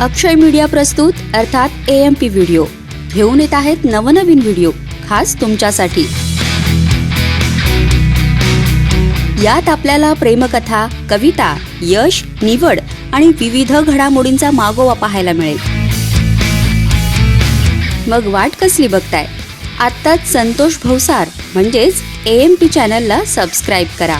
अक्षय media प्रस्तुत अर्थात ए M P video घेऊन येत आहेत नवनवीन व्हिडिओ खास तुमच्यासाठी. यात आपल्याला प्रेमकथा कविता यश निवड आणि विविध घडामोडींचा मागोवा पाहायला मिळेल. मग वाट कसली बघताय? आत्ताच संतोष भवसार म्हणजेच ए एम पी चॅनलला सबस्क्राईब करा.